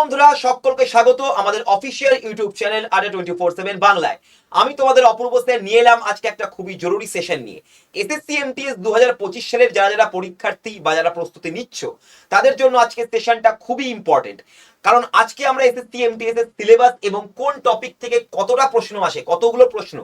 বন্ধুরা, সকলকে স্বাগত আমাদের official YouTube channel Adda twenty four seven বাংলায়। আমি তোমাদের অপূর্ব স্যার নিয়ে এলাম আজকে একটা খুবই জরুরি সেশন নিয়ে। এসএসসি এমটিএস দু হাজার পঁচিশ সালের যারা যারা পরীক্ষার্থী বা যারা প্রস্তুতি নিচ্ছ, তাদের জন্য আজকে সেশনটা খুবই ইম্পর্টেন্ট কারণ আজকে আমরা এসএসসি এমটিএস এর সিলেবাস এবং কোন টপিক থেকে কতটা প্রশ্ন আসে, কতগুলো প্রশ্ন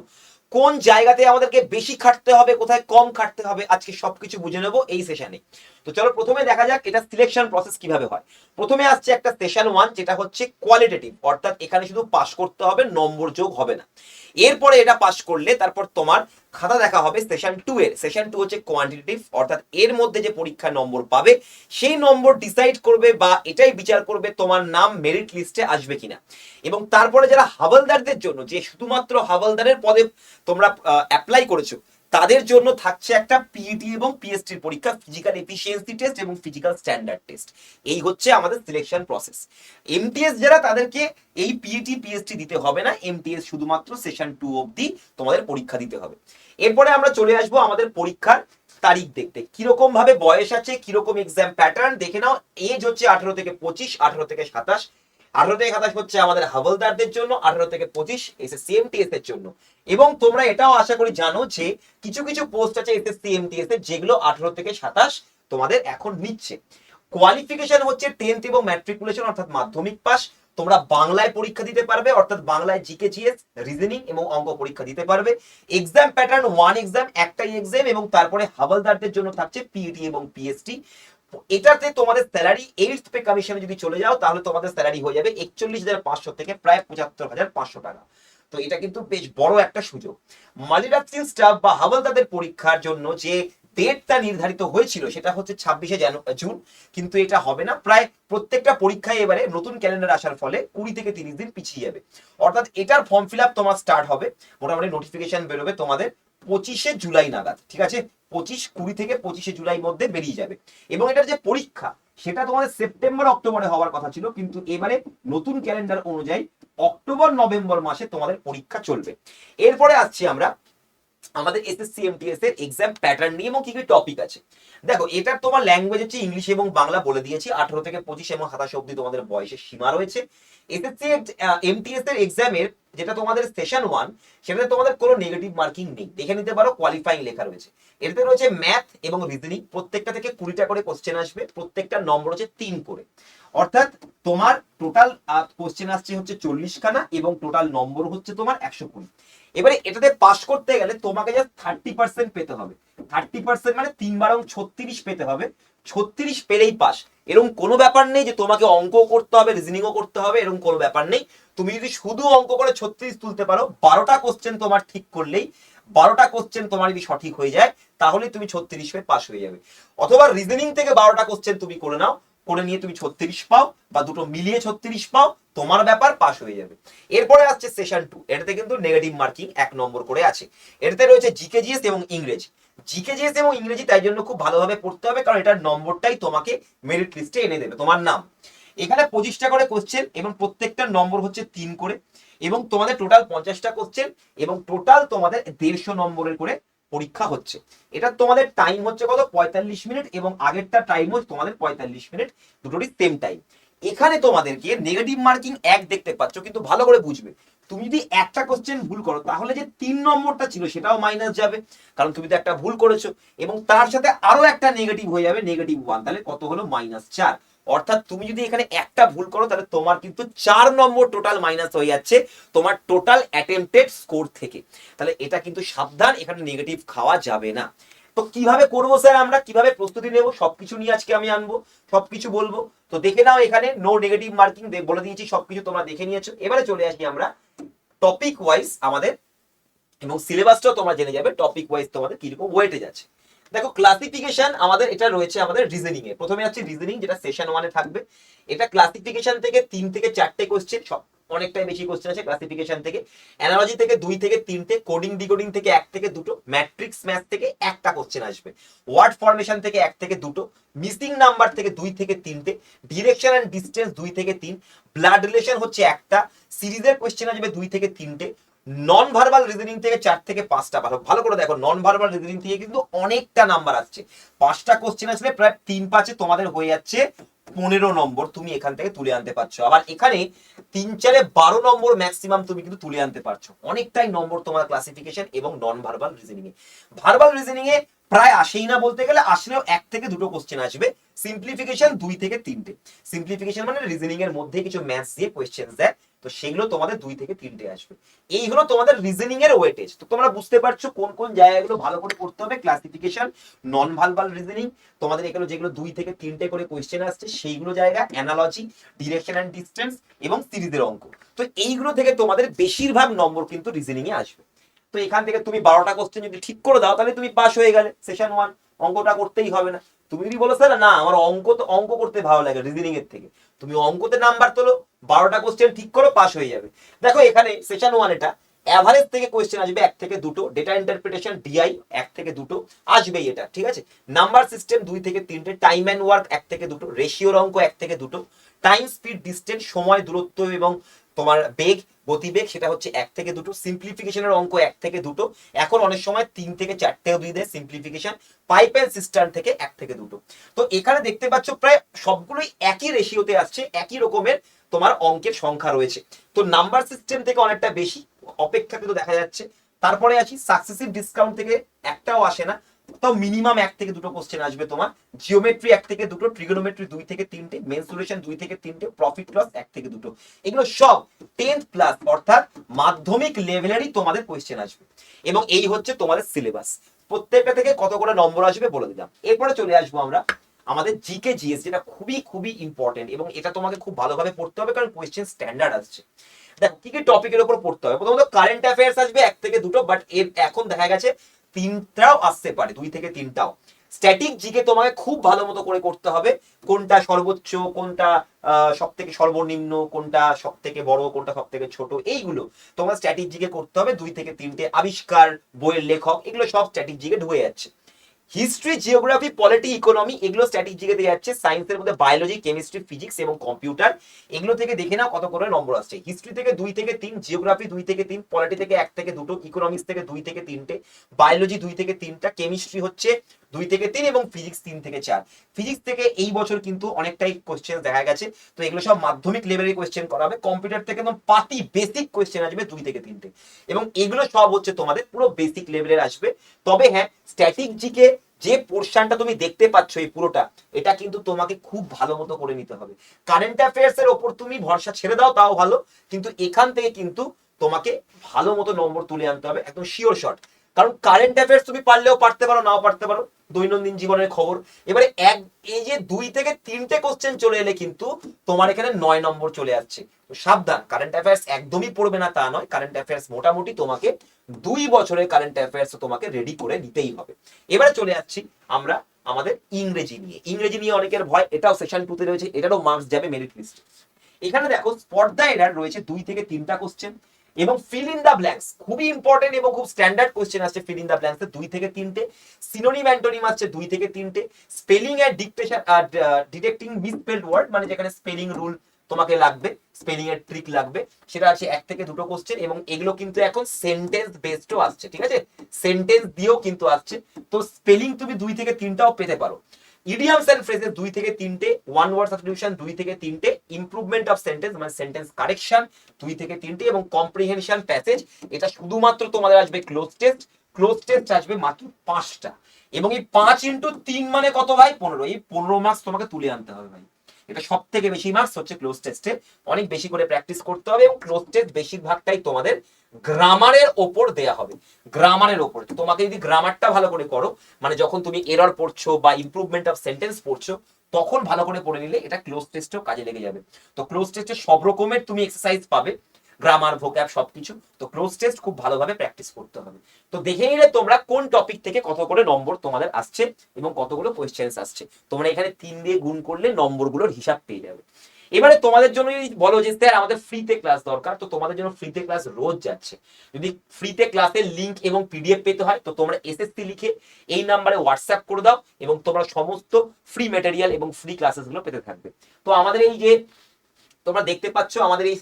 কোন জায়গাতে আমাদেরকে বেশি খাটতে হবে, কোথায় কম খাটতে হবে, আজকে সবকিছু বুঝে নেব এই সেশনে তো চলো প্রথমে দেখা যাক এটা সিলেকশন প্রসেস কীভাবে হয়। প্রথমে আসছে একটা সেশন ওয়ান যেটা হচ্ছে কোয়ালিটেটিভ অর্থাৎ এখানে শুধু পাশ করতে হবে, নম্বর যোগ হবে না। এরপরে এটা পাশ করলে তারপর তোমার খাতা দেখা হবে সেশন টু এর। সেশন টু হচ্ছে কোয়ান্টিটেটিভ অর্থাৎ এর মধ্যে যে পরীক্ষা নম্বর পাবে, সেই নম্বর ডিসাইড করবে বা এটাই বিচার করবে তোমার নাম মেরিট লিস্টে আসবে কিনা। এবং তারপরে যারা হাবলদারদের জন্য, যে শুধুমাত্র হাবলদারের পদে তোমরা অ্যাপ্লাই করেছ তাদের জন্য থাকছে একটা পিইটি এবং পিএসটির পরীক্ষা ফিজিক্যাল এফিসিয়েন্সি টেস্ট এবং ফিজিক্যাল স্ট্যান্ডার্ড টেস্ট এই হচ্ছে আমাদের সিলেকশন প্রসেস এমটিএস যারা তাদেরকে এই পিইটি পিএসটি দিতে হবে না এমটিএস শুধুমাত্র সেশন টু অবধি তোমাদের পরীক্ষা দিতে হবে। এরপরে আমরা চলে আসব আমাদের পরীক্ষার তারিখ দেখতে। কীরকম ভাবে বয়স আছে, কীরকম এক্সাম প্যাটার্ন দেখে নাও এজ হচ্ছে আঠারো থেকে পঁচিশ, আঠারো থেকে সাতাশ আঠারো থেকে সাতাশ হচ্ছে আমাদের হাওলদারদের জন্য, আঠারো থেকে পঁচিশ এসএসসি এমটিএস এর জন্য। এবং তোমরা এটাও আশা করি জানো যে কিছু কিছু পোস্ট আছে এসএসসি এমটিএস এর যেগুলো আঠারো থেকে সাতাশ তোমাদের এখন নিচ্ছে। কোয়ালিফিকেশন হচ্ছে টেন্থ এবং ম্যাট্রিকুলেশন অর্থাৎ মাধ্যমিক পাস তোমরা বাংলায় পরীক্ষা দিতে পারবে, অর্থাৎ বাংলায় জিকে জিএস রিজনিং এবং অঙ্ক পরীক্ষা দিতে পারবে। এক্সাম প্যাটার্ন ওয়ান এক্সাম একটাই এক্সাম এবং তারপরে হাওলদারদের জন্য থাকছে পিইটি এবং পিএসটি এটাতে তোমাদের স্যালারি এইট পে কমিশনে যদি চলে যাও, তাহলে তোমাদের স্যালারি হয়ে যাবে একচল্লিশ হাজার পাঁচশো থেকে প্রায় পঁচাত্তর হাজার পাঁচশো টাকা। তো এটা কিন্তু বেশ বড় একটা সুযোগ। মালিরাত্রিন স্টাফ বা হাওলদারদের পরীক্ষার জন্য যে ডেটটা নির্ধারিত হয়েছিল, সেটা হচ্ছে ছাব্বিশে জুন কিন্তু এটা হবে না। প্রায় প্রত্যেকটা পরীক্ষায় এবারে নতুন ক্যালেন্ডার আসার ফলে কুড়ি থেকে তিরিশ দিন পিছিয়ে যাবে। অর্থাৎ এটার ফর্ম ফিল আপ তোমার স্টার্ট হবে। মোটামুটি নোটিফিকেশন বেরোবে তোমাদের পঁচিশে জুলাই নাগাদ, ঠিক আছে? পঁচিশ, কুড়ি থেকে পঁচিশে জুলাই মধ্যে বেরিয়ে যাবে। এবং এটার যে পরীক্ষা, সেটা তোমাদের সেপ্টেম্বর, অক্টোবরে হওয়ার কথা ছিল, কিন্তু এবারে নতুন ক্যালেন্ডার অনুযায়ী অক্টোবর, নভেম্বর মাসে তোমাদের পরীক্ষা চলবে। এরপরে আসছি আমরা আমাদের এসএসসি এমটিএস এর এক্সাম প্যাটার্ন নিয়ে এবং কি কি টপিক আছে। দেখো এটার তোমার ল্যাঙ্গুয়েজ হচ্ছে ইংলিশ এবং বাংলা বলে দিয়েছি, আঠারো থেকে পঁচিশ এবং সাতাশ অব্দি তোমাদের বয়সের সীমা রয়েছে। এসএসসি এমটিএস এর এক্সামের যেটা তোমাদের সেশন ওয়ান সেটাতে তোমাদের কোনো নেগেটিভ মার্কিং নেই। দেখে নিতে পারো কোয়ালিফাইং লেখা রয়েছে। এটাতে রয়েছে ম্যাথ এবং রিজনিং প্রত্যেকটা থেকে কুড়িটা করে কোশ্চেন আসবে। প্রত্যেকটা নম্বর হচ্ছে তিন করে। অর্থাৎ তোমার টোটাল কোশ্চেন আসছে হচ্ছে চল্লিশ খানা এবং টোটাল নম্বর হচ্ছে তোমার একশো কুড়ি। এবারে এটাতে পাস করতে গেলে তোমাকে জাস্ট থার্টি পার্সেন্ট পেতে হবে। থার্টি পার্সেন্ট মানে তিন বারং ছত্রিশ পেতে হবে। ছত্রিশ পেলেই পাস। এরকম কোনো ব্যাপার নেই যে তোমাকে অঙ্ক করতে হবে রিজনিংও করতে হবে এরকম কোনো ব্যাপার নেই। তুমি যদি শুধু অঙ্ক করে ছত্রিশ তুলতে পারো, বারোটা কোশ্চেন তোমার ঠিক করলেই, বারোটা কোশ্চেন তোমার যদি সঠিক হয়ে যায় তাহলে তুমি ছত্রিশ পেয়ে পাস হয়ে যাবে। অথবা রিজনিং থেকে বারোটা কোশ্চেন তুমি করে নাও, করে নিয়ে তুমি ছত্রিশ পাও বা দুটো মিলিয়ে ছত্রিশ পাও, তোমার ব্যাপার পাস হয়ে যাবে। এরপরে আসছে সেশন টু এটাতে কিন্তু নেগেটিভ মার্কিং এক নম্বর করে আছে। এটাতে রয়েছে জিকে জিএস এবং ইংরেজি। জিকে জিএস এবং ইংরেজি তাই জন্য খুব ভালোভাবে পড়তে হবে, কারণ এটার নম্বরটাই তোমাকে মেরিট লিস্টে এনে দেবে। তোমার নাম। এখানে পঁচিশটা করে কোশ্চেন এবং প্রত্যেকটার নম্বর হচ্ছে তিন করে, এবং তোমাদের টোটাল পঞ্চাশটা কোশ্চেন এবং টোটাল তোমাদের দেড়শো নম্বরের করে পরীক্ষা হচ্ছে। এটা তোমাদের টাইম হচ্ছে কত? পঁয়তাল্লিশ মিনিট এবং আগেরটা টাইম হচ্ছে তোমাদের পঁয়তাল্লিশ মিনিট দুটোরই সেম টাইম এখানে তোমাদেরকে নেগেটিভ মার্কিং এক দেখতে পাচ্ছ, কিন্তু ভালো করে বুঝবে। তুমি যদি একটা কোশ্চেন ভুল করো, তাহলে যে তিন নম্বরটা ছিল সেটাও মাইনাস যাবে। কারণ তুমি তো একটা ভুল করেছ এবং তার সাথে আরও একটা নেগেটিভ হয়ে যাবে নেগেটিভ ওয়ান তাহলে কত হলো? মাইনাস চার। অর্থাৎ তুমি যদি এখানে একটা ভুল করো, তাহলে তোমার কিন্তু চার নম্বর টোটাল মাইনাস হয়ে যাচ্ছে তোমার টোটাল অ্যাটেম্পটেড স্কোর থেকে। তাহলে এটা কিন্তু সাবধান, এখানে নেগেটিভ খাওয়া যাবে না। তো কীভাবে করব স্যার আমরা? কীভাবে প্রস্তুতি নেব? সবকিছু নিয়ে আজকে আমি আনব, সবকিছু বলব। তো দেখে নাও এখানে নো নেগেটিভ মার্কিং বলে দিয়েছি, সবকিছু তোমরা দেখে নিয়েছো। এবারে চলে আসি আমরা টপিক ওয়াইজ আমাদের এবং সিলেবাসটাও তোমরা জেনে যাবে টপিক ওয়াইজ তোমাদের কীরকম ওয়েটেজ আছে। দেখো ক্লাসিফিকেশন আমাদের এটা রয়েছে আমাদের রিজনিং এ প্রথমে আছে রিজনিং যেটা সেশন ওয়ানে থাকবে। এটা ক্লাসিফিকেশন থেকে তিন থেকে চারটে কোশ্চেন সব অনেকটাই বেশি কোশ্চেন আছে ক্লাসিফিকেশন থেকে। অ্যানালজি থেকে দুই থেকে তিনটে কোডিং ডিকোডিং থেকে এক থেকে দুটো ম্যাট্রিক্স ম্যাথ থেকে একটা কোশ্চেন আসবে। ওয়ার্ড ফরমেশন থেকে এক থেকে দুটো মিসিং নাম্বার থেকে দুই থেকে তিনটে ডিরেকশন অ্যান্ড ডিস্টেন্স দুই থেকে তিন ব্লাড রিলেশন হচ্ছে একটা সিরিজের কোশ্চেন আসবে দুই থেকে তিনটে নন ভার্বাল রিজনিং থেকে চার থেকে পাঁচটা ভালো। ভালো করে দেখো নন ভার্বাল রিজনিং থেকে কিন্তু অনেকটা নাম্বার আসছে। পাঁচটা কোশ্চেন আসলে প্রায় তিন পাঁচে তোমাদের হয়ে যাচ্ছে পনেরো নম্বর তুমি এখান থেকে তুলে আনতে পারছ। আবার এখানে তিন চারে বারো নম্বর ম্যাক্সিমাম তুমি কিন্তু তুলে আনতে পারছ। অনেকটাই নম্বর তোমার ক্লাসিফিকেশন এবং নন ভার্বাল রিজনিং এ। ভার্বাল রিজনিং এ প্রায় আসেই না বলতে গেলে, আসলেও এক থেকে দুটো কোশ্চেন আসবে। সিম্পলিফিকেশন দুই থেকে তিনটে। সিম্পলিফিকেশন মানে রিজনিং এর মধ্যে কিছু ম্যাথস দিয়ে কোয়েশ্চেন দেয়। তো সেগুলো তোমাদের দুই থেকে তিনটে আসবে। এই হলো তোমাদের রিজনিং এর ওয়েটেজ তো তোমরা বুঝতে পারছ কোন কোন জায়গাগুলো ভালো করে করতে হবে? ক্লাসিফিকেশন নন ভালভাল রিজনিং তোমাদের এগুলো যেগুলো দুই থেকে তিনটে করে কোয়েশ্চেন আসছে, সেইগুলো জায়গা অ্যানালজি ডিরেকশন অ্যান্ড ডিস্টেন্স এবং সিরিজের অঙ্ক। তো এইগুলো থেকে তোমাদের বেশিরভাগ নম্বর কিন্তু রিজনিং এ আসবে। তো এখান থেকে তুমি বারোটা কোশ্চেন যদি ঠিক করে দাও, তাহলে তুমি পাস হয়ে গেলে। সেশন ওয়ান অঙ্কটা করতেই হবে না। তুমি যদি বলো, স্যার, না, আমার অঙ্ক তো, অঙ্ক করতে ভালো লাগে রিজনিং এর থেকে। তুমি অঙ্কতে নাম্বার তোলো, বারোটা কোশ্চেন ঠিক করো পাস হয়ে যাবে। দেখো, এখানে সেশন ওয়ান এটা অ্যাভারেজ থেকে কোয়েশ্চেন আসবে এক থেকে দুটো ডেটা ইন্টারপ্রিটেশন ডিআই এক থেকে দুটো আসবেই এটা, ঠিক আছে? নাম্বার সিস্টেম দুই থেকে তিনটে টাইম অ্যান্ড ওয়ার্ক এক থেকে দুটো রেশিওর অঙ্ক এক থেকে দুটো টাইম স্পিড ডিস্টেন্স সময়, দূরত্ব এবং তোমার বেগ, গতিবেগ, সেটা হচ্ছে এক থেকে দুটো। সিম্পলিফিকেশনের অঙ্ক এক থেকে দুটো। এখন অনেক সময় তিন থেকে চারটেও দিয়ে দেয় সিম্পলিফিকেশন পাইপ অ্যান্ড সিস্টার্ন থেকে এক থেকে দুটো। তো এখানে দেখতে পাচ্ছ প্রায় সবগুলোই একই রেশিওতে আসছে, একই রকমের তোমার অঙ্কের সংখ্যা রয়েছে। তো নাম্বার সিস্টেম থেকে অনেকটা বেশি, অপেক্ষাকৃত দেখা যাচ্ছে। তারপরে আসি সাকসেসিভ ডিসকাউন্ট থেকে একটাও আসে না। তাও মিনিমাম এক থেকে দুটো কোশ্চেন আসবে তোমার। জিওমেট্রি এক থেকে দুটো ট্রিগোনোমেট্রি দুই থেকে তিনটে মেনসুরেশন দুই থেকে তিনটে প্রফিট লস এক থেকে দুটো। এগুলো সব টেন্থ প্লাস অর্থাৎ মাধ্যমিক লেভেলেরই তোমাদের কোয়েশ্চেন আসবে। এবং এই হচ্ছে তোমাদের সিলেবাস প্রত্যেকটা থেকে কত করে নম্বর আসবে বলে দিলাম। এরপরে চলে আসব আমরা আমাদের জিকে জিএস যেটা খুবই খুবই ইম্পর্টেন্ট এবং এটা তোমাকে খুব ভালোভাবে পড়তে হবে কারণ কোয়েশ্চেন স্ট্যান্ডার্ড আসছে। দেখো, কি কি টপিকের উপর পড়তে হবে? প্রথমত কারেন্ট অ্যাফেয়ার্স আসবে এক থেকে দুটো বাট এর এখন দেখা গেছে তিনটাও আসতে পারে, দুই থেকে তিনটাও। স্ট্যাটিক জিকে তোমাকে খুব ভালো মতো করে করতে হবে, কোনটা সর্বোচ্চ, কোনটা সব থেকে সর্বনিম্ন, কোনটা সব থেকে বড়, কোনটা সব থেকে ছোট, এইগুলো তোমার স্ট্যাটিক জিকে করতে হবে, দুই থেকে তিনটে আবিষ্কার, বইয়ের লেখক, এগুলো সব স্ট্যাটিক জিকে ঢুকে যাচ্ছে। হিস্ট্রি জিওগ্রাফি পলিটি ইকোনমি এগুলো স্ট্র্যাটেজিকে দিয়ে যাচ্ছে সায়েন্সের মধ্যে বায়োলজি কেমিস্ট্রি ফিজিক্স এবং কম্পিউটার এগুলো থেকে দেখে নাও কত করে নম্বর আসছে। হিস্ট্রি থেকে দুই থেকে তিন জিওগ্রাফি দুই থেকে তিন পলিটি থেকে এক থেকে দুটো ইকোনমিক্স থেকে দুই থেকে তিনটে বায়োলজি দুই থেকে তিনটা কেমিস্ট্রি হচ্ছে দুই থেকে তিন এবং ফিজিক্স তিন থেকে চার। ফিজিক্স থেকে এই বছর কিন্তু অনেকটাই কোয়েশ্চেন দেখা গেছে। তো এগুলো সব মাধ্যমিক লেভেলের কোয়েশ্চেন করা হবে। কম্পিউটার থেকে একদম পাতি বেসিক কোয়েশ্চেন আসবে দুই থেকে তিনটে এবং এগুলো সব হচ্ছে তোমাদের পুরো বেসিক লেভেলের আসবে। তবে হ্যাঁ স্ট্যাটিক জিকে যে পোর্শনটা তুমি দেখতে পাচ্ছ এই পুরোটা, এটা কিন্তু তোমাকে খুব ভালো মতো করে নিতে হবে। কারেন্ট অ্যাফেয়ার্স এর ওপর তুমি ভরসা ছেড়ে দাও, তাও ভালো। কিন্তু এখান থেকে কিন্তু তোমাকে ভালো মতো নম্বর তুলে আনতে হবে। একদম শিওর শট কারণ কারেন্ট অ্যাফেয়ার্স তুমি পারলেও পারতে পারো, নাও পারতে পারো, দৈনন্দিন জীবনের খবর। এবারে এক, এই যে দুই থেকে তিনটে কোশ্চেন চলে এলে কিন্তু তোমার এখানে নয় নম্বর চলে তো সাবধান কারেন্ট অ্যাফেয়ার্স একদমই পড়বে না তা নয় কারেন্ট অ্যাফেয়ার্স মোটামুটি তোমাকে দুই বছরের কারেন্ট অ্যাফেয়ার্স তোমাকে রেডি করে নিতেই হবে। এবারে চলে যাচ্ছি আমরা আমাদের ইংরেজি নিয়ে। ইংরেজি নিয়ে অনেকের ভয়, এটাও সেশন টুতে রয়েছে, এটারও মার্কস যাবে মেরিট লিস্ট এখানে দেখো স্পর্ধা এরার রয়েছে দুই থেকে তিনটা কোশ্চেন এবং ফিল ইন দা ব্ল্যাঙ্কস খুবই ইম্পর্টেন্ট এবং খুব স্ট্যান্ডার্ড কোশ্চেন আসছে ফিল ইন দা ব্ল্যাঙ্কস দুই থেকে তিনটে। সিনোনিম অ্যান্টোনিম আসছে দুই থেকে তিনটে। Spelling and dictation detecting misspelled word মানে যেখানে স্পেলিং রুল তোমাকে লাগবে স্পেলিং এর ট্রিক লাগবে, সেটা আছে এক থেকে দুটো কোশ্চেন এবং এগুলো কিন্তু এখন সেন্টেন্স বেসডও আসছে, ঠিক আছে? সেন্টেন্স দিয়েও কিন্তু আসছে। তো স্পেলিং তুমি দুই থেকে তিনটাও পেতে পারো। ইডিয়ামস এন্ড ফ্রেজেস দুই থেকে তিনটে ওয়ান ওয়ার্ড সাবস্টিটিউশন দুই থেকে তিনটে ইমপ্রুভমেন্ট অফ সেন্টেন্স মানে সেন্টেন্স কারেকশন দুই থেকে তিনটে এবং কম্প্রিহেনশন প্যাসেজ এটা শুধুমাত্র তোমাদের আসবে ক্লোজ টেস্ট ক্লোজ টেস্ট আসবে মাত্র পাঁচটা। এবং এই পাঁচ ইন্টু তিন মানে কত ভাই? পনেরো। এই পনেরো মার্কস তোমাকে তুলে আনতে হবে ভাই। এটা সব থেকে বেশি মার্কস হচ্ছে ক্লোজ টেস্টে অনেক বেশি করে প্র্যাকটিস করতে হবে এবং ক্লোজ টেস্ট বেশিরভাগটাই তোমাদের গ্রামারের ওপর দেয়া হবে। গ্রামারের ওপর। তোমাকে যদি গ্রামারটা ভালো করে করো মানে যখন তুমি এরর পড়ছো বা ইম্প্রুভমেন্ট অফ সেন্টেন্স পড়ছো, তখন ভালো করে পড়ে নিলে এটা ক্লোজ টেস্টেও কাজে লেগে যাবে। তো ক্লোজ টেস্টে সব রকমের তুমি এক্সারসাইজ পাবে। গ্রামার ভোক্যাব সবকিছু। তো ক্লোজ টেস্ট খুব ভালোভাবে প্র্যাকটিস করতে হবে। তো দেখে নিলে তোমরা কোন টপিক থেকে কত করে নম্বর তোমাদের আসছে এবং কতগুলো কোয়েশ্চেন্স আসছে। তোমরা এখানে তিন দিয়ে গুণ করলে নম্বরগুলোর হিসাব পেয়ে যাবে। এবারে তোমাদের জন্য যদি বলো যে, স্যার, আমাদের ফ্রিতে ক্লাস দরকার। তো তোমাদের জন্য ফ্রিতে ক্লাস রোজ যাচ্ছে। যদি ফ্রিতে ক্লাসের লিঙ্ক এবং পিডিএফ পেতে হয়, তো তোমরা এসএসসি লিখে এই নাম্বারে হোয়াটসঅ্যাপ করে দাও এবং তোমরা সমস্ত ফ্রি ম্যাটেরিয়াল এবং ফ্রি ক্লাসেসগুলো পেতে থাকবে। তো আমাদের এই যে তোমরা দেখতে পাচ্ছ আমাদের এই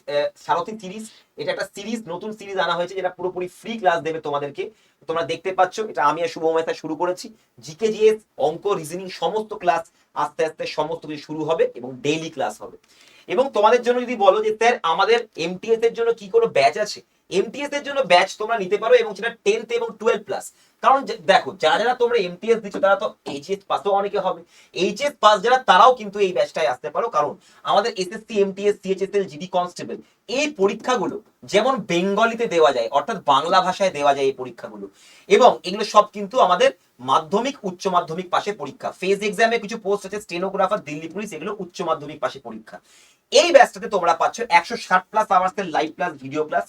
সারথি সিরিজ এটা একটা সিরিজ নতুন সিরিজ আনা হয়েছে যেটা পুরোপুরি ফ্রি ক্লাস দেবে তোমাদেরকে। তোমরা দেখতে পাচ্ছ, এটা আমি আর শুভ মেহতা শুরু করেছি। জিকে জিএস অঙ্ক রিজনিং সমস্ত ক্লাস আস্তে আস্তে সমস্ত কিছু শুরু হবে এবং ডেইলি ক্লাস হবে। এবং তোমাদের জন্য যদি বলো যে, স্যার, আমাদের এমটিএস এর জন্য কি কোনো ব্যাচ আছে? এমটিএস এর জন্য ব্যাচ তোমরা নিতে পারো এবং সেটা টেন্থ এবং টুয়েলভ প্লাস কারণ দেখো, যারা যারা তোমরা এমটিএস দিচ্ছ, তারা তো এইচএস পাসও অনেকে হবে। এইচএস পাস যারা, তারাও কিন্তু এই ব্যাচটায় আসতে পারো। কারণ আমাদের SSC MTS CHSL GD constable এই পরীক্ষাগুলো যেমন বেঙ্গলিতে দেওয়া যায়, অর্থাৎ বাংলা ভাষায় দেওয়া যায় এই পরীক্ষাগুলো। এবং এগুলো সব কিন্তু আমাদের মাধ্যমিক, উচ্চ মাধ্যমিক পাশে পরীক্ষা। ফেজ এক্সামে কিছু পোস্ট আছে স্টেনোগ্রাফার দিল্লি পুলিশ এগুলো উচ্চ মাধ্যমিক পাশে পরীক্ষা। এই ব্যাচটাতে তোমরা পাচ্ছ একশো ষাট প্লাস আওয়ার্সের লাইভ প্লাস ভিডিও ক্লাস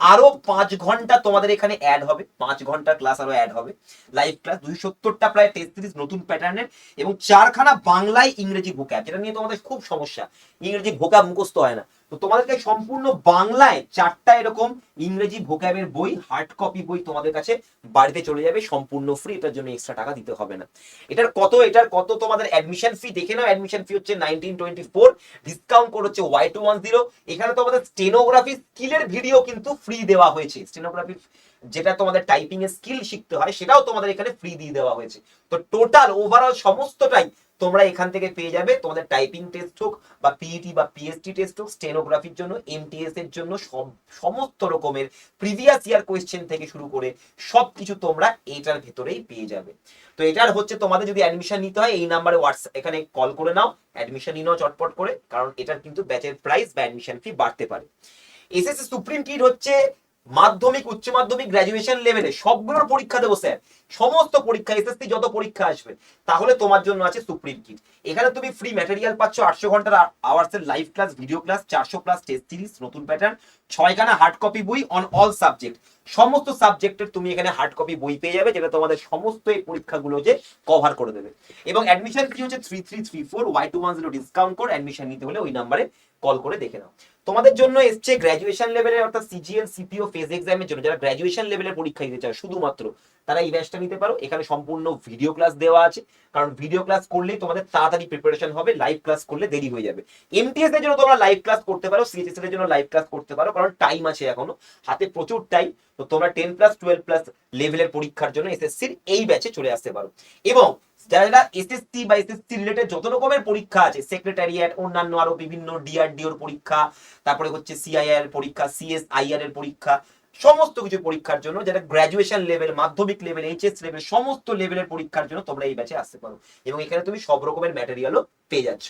আরও পাঁচ ঘণ্টা তোমাদের এখানে অ্যাড হবে। পাঁচ ঘণ্টার ক্লাস আরও অ্যাড হবে। লাইভ ক্লাস দুই সত্তরটা প্রায় সিরিজ নতুন প্যাটার্নের এবং চারখানা বাংলায় ইংরেজি ভোকা যেটা নিয়ে তোমাদের খুব সমস্যা। ইংরেজি ভোকা মুখস্থ হয় না। তো তোমাদেরকে সম্পূর্ণ বাংলায় চারটা এরকম ইংরেজি ভোক্যাবের বই হার্ড কপি বই তোমাদের কাছে বাড়িতে চলে যাবে, সম্পূর্ণ ফ্রি এটার জন্য এক্সট্রা টাকা দিতে হবে না। এটার কত এটার কত তোমাদের অ্যাডমিশন ফি দেখে নাও অ্যাডমিশন ফি হচ্ছে nineteen twenty four discount code হচ্ছে ওয়াই টু ওয়ান জিরো এখানে তোমাদের স্টেনোগ্রাফি স্কিলের ভিডিও কিন্তু ফ্রি দেওয়া হয়েছে। স্টেনোগ্রাফি যেটা তোমাদের টাইপিং এর স্কিল শিখতে হয়, সেটাও তোমাদের এখানে ফ্রি দিয়ে দেওয়া হয়েছে। তো টোটাল ওভারঅল সমস্তটাই তোমরা এখান থেকে পেয়ে যাবে। তোমাদের টাইপিং টেস্ট হোক বা পিইটি বা পিএসটি টেস্ট হোক স্টেনোগ্রাফির জন্য এমটিএস এর জন্য, সব- সমস্ত রকমের প্রিভিয়াস ইয়ার কোয়েশ্চেন থেকে শুরু করে সবকিছু তোমরা এটার ভেতরেই পেয়ে যাবে। তো এটার হচ্ছে তোমাদের যদি অ্যাডমিশন নিতে হয়, এই নাম্বারে হোয়াটসঅ্যাপ এখানে কল করে নাও অ্যাডমিশন নিয়ে নাও চটপট করে, কারণ এটার কিন্তু ব্যাচের প্রাইস বা অ্যাডমিশন ফি বাড়তে পারে। এসএসসি সুপ্রিম কিট হচ্ছে মাধ্যমিক, উচ্চ মাধ্যমিক গ্রাজুয়েশন লেভেলে সবগুলোর পরীক্ষা দেবো স্যার সমস্ত পরীক্ষা এসএসসি যত পরীক্ষা আসবে, তাহলে তোমার জন্য আছে সুপ্রিম কিট। এখানে তুমি ফ্রি ম্যাটেরিয়াল পাচ্ছ আটশো ঘণ্টার আওয়ার্সের লাইভ ক্লাস ভিডিও ক্লাস চারশো ক্লাস টেস্ট সিরিজ নতুন প্যাটার্ন ছয়খানা হার্ড কপি বই অন অল সাবজেক্ট সমস্ত সাবজেক্টের তুমি এখানে হার্ড কপি বই পেয়ে যাবে, যেটা তোমাদের সমস্ত এই পরীক্ষাগুলো যে কভার করে দেবে। এবং অ্যাডমিশন ফি হচ্ছে three three three four Y two one zero discount code admission নিতে হলে ওই নাম্বারে কল করে দেখে নাও। তোমাদের জন্য এসছে গ্র্যাজুয়েশন লেভেলের অর্থাৎ সিজিএল সিপিও ফেজ এক্সামের জন্য। যারা গ্র্যাজুয়েশন লেভেলের পরীক্ষা দিতে চায়, শুধুমাত্র তারা এই ব্যাচটা নিতে পারো। এখানে সম্পূর্ণ ভিডিও ক্লাস দেওয়া আছে। কারণ ভিডিও ক্লাস করলেই তোমাদের তাড়াতাড়ি প্রিপারেশন হবে লাইভ ক্লাস করলে দেরি হয়ে যাবে। এমটিএস এর জন্য তোমরা লাইভ ক্লাস করতে পারো সিএইচএস এর জন্য লাইভ ক্লাস করতে পারো, কারণ টাইম আছে এখনও। হাতে প্রচুর টাইম তো তোমরা টেন প্লাস টুয়েলভ প্লাস লেভেলের পরীক্ষার জন্য এসএসসির এই ব্যাচে চলে আসতে পারো। এবং যারা যারা এসএসসি বা এসএসসি রিলেটেড যত রকমের পরীক্ষা আছে সেক্রেটারিয়েট অন্যান্য আরও বিভিন্ন ডিআরডিওর পরীক্ষা, তারপরে হচ্ছে সিআইআর পরীক্ষা সিএসআইআর এর পরীক্ষা সমস্ত কিছু পরীক্ষার জন্য, যেটা গ্র্যাজুয়েশন লেভেল মাধ্যমিক লেভেল এইচএস লেভেল সমস্ত লেভেলের পরীক্ষার জন্য তোমরা এই ব্যাচে আসতে পারো। এবং এখানে তুমি সব রকমের ম্যাটেরিয়ালও পেয়ে যাচ্ছ।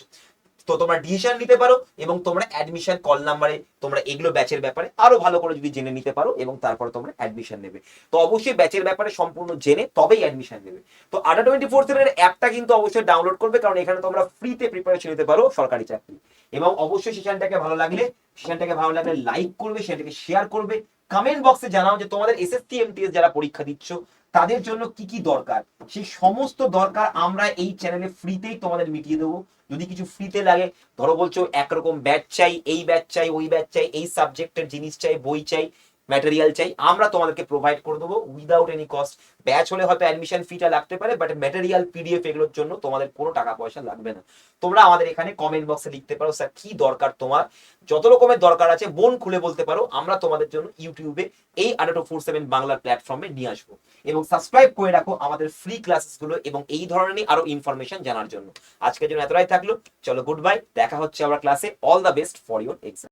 তো তোমরা ডিসিশন নিতে পারো এবং তোমরা অ্যাডমিশন কল নাম্বারে তোমরা এগুলো ব্যাচের ব্যাপারে আরও ভালো করে যদি জেনে নিতে পারো এবং তারপরে তোমরা অ্যাডমিশন নেবে। তো অবশ্যই ব্যাচের ব্যাপারে সম্পূর্ণ জেনে তবেই অ্যাডমিশন নেবে। তো আডা টোয়েন্টি ফোর সেভেনের অ্যাপটা কিন্তু অবশ্যই ডাউনলোড করবে, কারণ এখানে তোমরা ফ্রিতে প্রিপারেশন নিতে পারো সরকারি চাকরি। এবং অবশ্যই সেশনটাকে ভালো লাগলে সেশনটাকে ভালো লাগলে লাইক করবে সেটাকে শেয়ার করবে কমেন্ট বক্সে জানাও যে তোমাদের এসএসসি এমটিএস যারা পরীক্ষা দিচ্ছ, তাদের জন্য কি কি দরকার? সেই সমস্ত দরকার আমরা এই চ্যানেলে ফ্রিতেই তোমাদের মিটিয়ে দেবো। যদি কিছু ফ্রিতে লাগে, ধরো বলছো একরকম ব্যাচ চাই, এই ব্যাচ চাই, ওই ব্যাচ চাই, এই সাবজেক্টের জিনিস চাই, বই চাই ম্যাটেরিয়াল চাই, আমরা তোমাদেরকে প্রোভাইড করে দেবো। উইদাউট এনি কস্ট ব্যাচ হলে হয়তো অ্যাডমিশন ফিটা লাগতে পারে বাট ম্যাটেরিয়াল পিডিএফ এগুলোর জন্য তোমাদের কোনো টাকা পয়সা লাগবে না। তোমরা আমাদের এখানে কমেন্ট বক্সে লিখতে পারো, স্যার, কি দরকার তোমার? যত রকমের দরকার আছে মন খুলে বলতে পারো, আমরা তোমাদের জন্য ইউটিউবে এই আডাটো ফোর সেভেন বাংলার প্ল্যাটফর্মে নিয়ে আসব। এবং সাবস্ক্রাইব করে রাখো আমাদের ফ্রি ক্লাসেসগুলো এবং এই ধরনের আরও ইনফরমেশন জানার জন্য। আজকের জন্য এতটাই থাকল, চলো গুড বাই দেখা হচ্ছে আবার ক্লাসে all the best for your exam